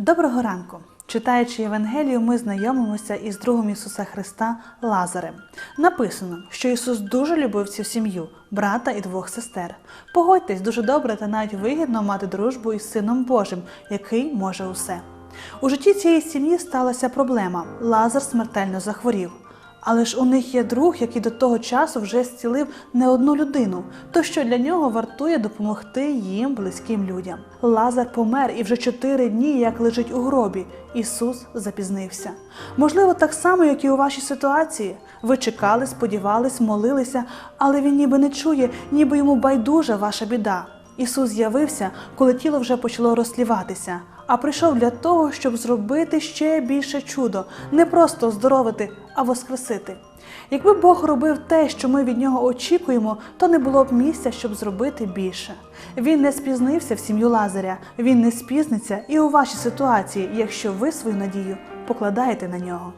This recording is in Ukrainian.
Доброго ранку! Читаючи Євангелію, ми знайомимося із другом Ісуса Христа Лазарем. Написано, що Ісус дуже любив цю сім'ю, брата і двох сестер. Погодьтесь, дуже добре та навіть вигідно мати дружбу із Сином Божим, який може усе. У житті цієї сім'ї сталася проблема. Лазар смертельно захворів. Але ж у них є друг, який до того часу вже зцілив не одну людину, то що для нього вартує допомогти їм близьким людям. Лазар помер і вже чотири дні як лежить у гробі. Ісус запізнився. Можливо, так само, як і у вашій ситуації. Ви чекали, сподівались, молилися, але він ніби не чує, ніби йому байдужа ваша біда. Ісус з'явився, коли тіло вже почало розсліватися, а прийшов для того, щоб зробити ще більше чудо, не просто оздоровити, а воскресити. Якби Бог робив те, що ми від нього очікуємо, то не було б місця, щоб зробити більше. Він не спізнився в сім'ю Лазаря, він не спізниться і у вашій ситуації, якщо ви свою надію покладаєте на нього.